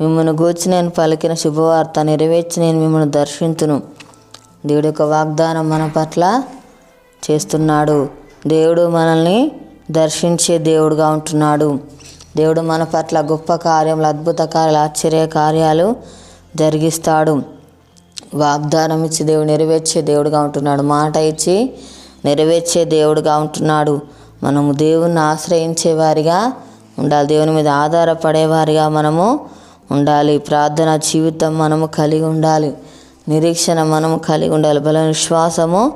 మిమ్మల్ని గూర్చి నేను పలికిన శుభవార్త నెరవేర్చి నేను మిమ్మల్ని దర్శించును. దేవుడు యొక్క వాగ్దానం మన పట్ల చేస్తున్నాడు. దేవుడు మనల్ని దర్శించే దేవుడుగా ఉంటున్నాడు. దేవుడు మన పట్ల గొప్ప కార్యములు అద్భుత కార్యాలు ఆశ్చర్య కార్యాలు జరిగిస్తాడు. వాగ్దానం ఇచ్చి దేవుడు నెరవేర్చే దేవుడుగా ఉంటున్నాడు. మాట ఇచ్చి నెరవేర్చే దేవుడుగా ఉంటున్నాడు. మనము దేవుణ్ణి ఆశ్రయించే వారిగా ఉండాలి. దేవుని మీద ఆధారపడేవారిగా మనము ఉండాలి. ప్రార్థన జీవితం మనము కలిగి ఉండాలి. నిరీక్షణ మనము కలిగి ఉండాలి. బల విశ్వాసము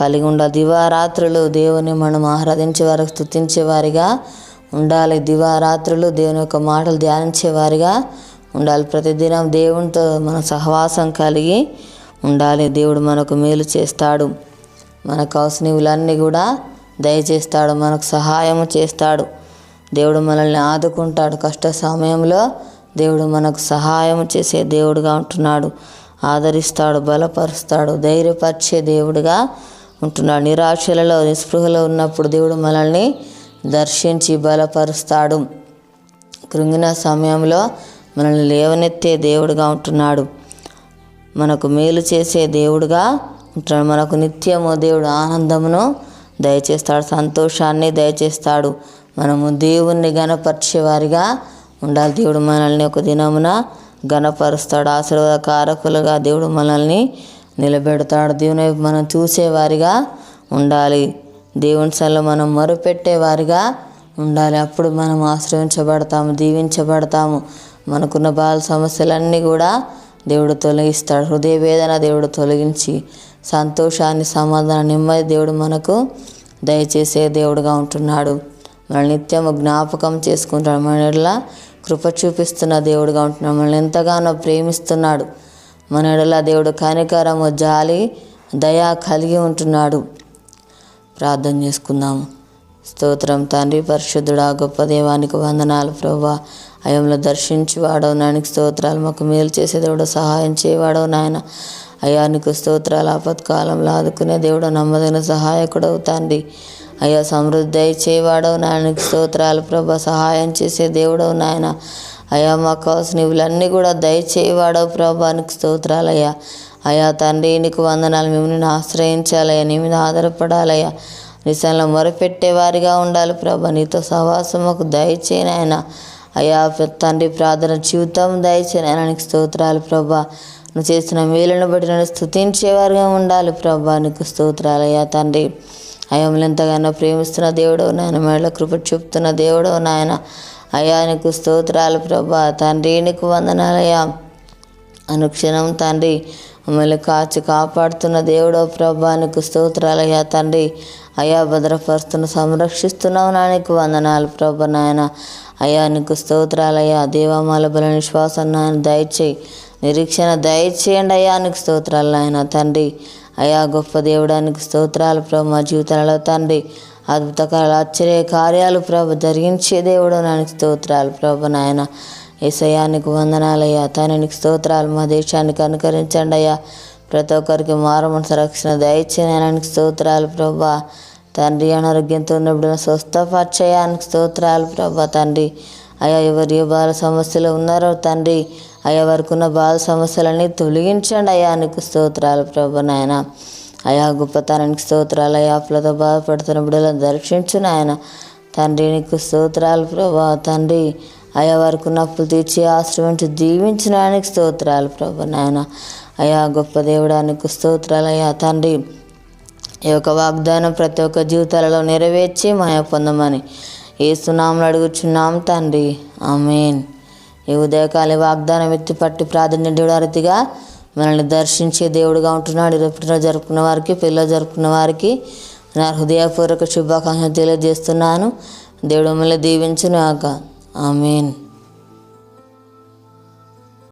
కలిగి ఉండాలి. దివారాత్రులు దేవుని మనం ఆరాధించే వారికి స్థుతించే వారిగా ఉండాలి. దివారాత్రులు దేవుని యొక్క మాటలు ధ్యానించే వారిగా ఉండాలి. ప్రతిదినం దేవునితో మన సహవాసం కలిగి ఉండాలి. దేవుడు మనకు మేలు చేస్తాడు. మనకు అవసరములన్నీ కూడా దయచేస్తాడు. మనకు సహాయం చేస్తాడు. దేవుడు మనల్ని ఆదుకుంటాడు. కష్ట సమయంలో దేవుడు మనకు సహాయం చేసే దేవుడుగా ఉంటున్నాడు. ఆదరిస్తాడు బలపరుస్తాడు ధైర్యపరిచే దేవుడుగా ఉంటున్నాడు. నిరాశలలో నిస్పృహలో ఉన్నప్పుడు దేవుడు మనల్ని దర్శించి బలపరుస్తాడు. కృంగిన సమయంలో మనల్ని లేవనెత్తే దేవుడుగా ఉంటున్నాడు. మనకు మేలు చేసే దేవుడుగా ఉంటున్నాడు. మనకు నిత్యము దేవుడు ఆనందమును దయచేస్తాడు సంతోషాన్ని దయచేస్తాడు. మనము దేవుణ్ణి గణపరిచేవారిగా ఉండాలి. దేవుడు మనల్ని ఒక దినమున గణపరుస్తాడు ఆశీర్వాదకారకులుగా దేవుడు మనల్ని నిలబెడతాడు. దేవుని మనం చూసేవారిగా ఉండాలి. దేవుని సల్లో మనం మరుపెట్టేవారిగా ఉండాలి. అప్పుడు మనం ఆశ్రయించబడతాము దీవించబడతాము. మనకున్న బాల సమస్యలన్నీ కూడా దేవుడు తొలగిస్తాడు. హృదయ వేదన దేవుడు తొలగించి సంతోషాన్ని సమాధానం నెమ్మది దేవుడు మనకు దయచేసే దేవుడుగా ఉంటున్నాడు. మన నిత్యము జ్ఞాపకం చేసుకుంటాడు. మన కృప చూపిస్తున్న దేవుడుగా ఉంటున్నాడు. మనల్ని ఎంతగానో ప్రేమిస్తున్నాడు. మన ఎడల దేవుడు కనికరము జాలి దయా కలిగి ఉంటున్నాడు. ప్రార్థన చేసుకుందాము స్తోత్రం తండ్రి పరిశుద్ధుడా గొప్ప దేవానికి వందనాలు ప్రభా. అయంలో దర్శించి వాడవు నాయనకి స్తోత్రాలు మాకు మేలు చేసే దేవుడు సహాయం చేయవాడవు నాయన. అయానికి స్తోత్రాలు ఆపత్కాలంలో ఆదుకునే దేవుడు నమ్మదైన సహాయకుడవు తండ్రి. అయ్యా సమృద్ధి చేయవాడవు నాయనకి స్తోత్రాలు ప్రభా సహాయం చేసే దేవుడవు నాయన. అయ్యా మాకు కావాల్సిన ఇవులన్నీ కూడా దయచేయవాడవు ప్రభానికి స్తోత్రాలయ్యా. అయ్యా తండ్రి నీకు వందనాలు మిమ్మల్ని ఆశ్రయించాలయ్యా నీ మీద ఆధారపడాలయ్యా. నిశాలను మొరపెట్టేవారిగా ఉండాలి ప్రభా నీతో సహవాసముకు దయచేయనాయన అయ్యా తండ్రి ప్రార్థన జీవితం దయచేయనాయన నీకు స్తోత్రాలు ప్రభా. నువ్వు చేసిన మేలును బట్టి నన్ను స్థుతించేవారిగా ఉండాలి ప్రభా నీకు తండ్రి. అయ్యా తండ్రి ఎంతగానో ప్రేమిస్తున్న దేవుడవు నాయన మేళ్ళ కృప చూపుతున్న దేవుడవు నాయన. అయ్యా నీకు స్తోత్రాలు ప్రభా. తండ్రి నీకు వందనాలయ్యా అనుక్షణం తండ్రి మమ్మల్ని కాచి కాపాడుతున్న దేవుడో ప్రభా నీకు స్తోత్రాలయ్యా తండ్రి. అయా భద్రపరుస్తున్న సంరక్షిస్తున్నావు నా నీకు వందనాలు ప్రభ నాయన. అయా నీకు స్తోత్రాలయ్యా దేవమాల బల విశ్వాసం నాయన దయచేయి. నిరీక్షణ దయచేయండి అయ్యా నీకు స్తోత్రాలు నాయన తండ్రి. అయ్యా గొప్ప దేవుడానికి స్తోత్రాలు ప్రభు మా జీవితాలలో తండ్రి. అద్భుతకాలు ఆశ్చర్య కార్యాలు ప్రభు జరిగించే దేవుడు నానికి స్తోత్రాలు ప్రభు నాయన. ఏసయానికి వందనాలయ్యా తననికి స్తోత్రాలు మా దేశానికి అనుకరించండి అయ్యా. ప్రతి ఒక్కరికి మారమనసు రక్షణ దయచేయడానికి స్తోత్రాలు ప్రభా. తండ్రి అనారోగ్యంతో ఉన్నప్పుడు స్వస్థపరచయానికి స్తోత్రాలు ప్రభా తండ్రి. అయ్యా ఎవరి ఏ బాల సమస్యలు ఉన్నారో తండ్రి అయ్యా వారికి ఉన్న సమస్యలన్నీ తొలగించండి అయ్యా. నీకు స్తోత్రాలు ప్రభు నాయన. అయా గొప్పతనానికి స్తోత్రాలు అయ్యా. అప్పులతో బాధపడుతున్న బిడ్డలను దర్శించు నాయన. తండ్రి నీకు స్తోత్రాలు ప్రభా. తండ్రి అయా వారికి నప్పులు అప్పులు తీర్చి ఆశ్రమించి దీవించడానికి స్తోత్రాలు ప్రభు నాయన. అయా గొప్ప దేవుడానికి స్తోత్రాలు అయ్యా. తండ్రి ఈ యొక్క వాగ్దానం ప్రతి ఒక్క జీవితాలలో నెరవేర్చి మాయ పొందమని ఏసునామలు అడుగుచున్నాం తండ్రి. ఆమెన్. ఈ ఉదయకాల వాగ్దానం ఎత్తి పట్టి ప్రాధాన్యత మనల్ని దర్శించే దేవుడుగా ఉంటున్నాడు. ఈరోజు జరుపుకున్న వారికి పిల్లలు జరుపుకున్న వారికి నా హృదయపూర్వక శుభాకాంక్షలు తెలియజేస్తున్నాను. దేవుడు మిమ్మల్ని దీవించునాక ఆమెన్.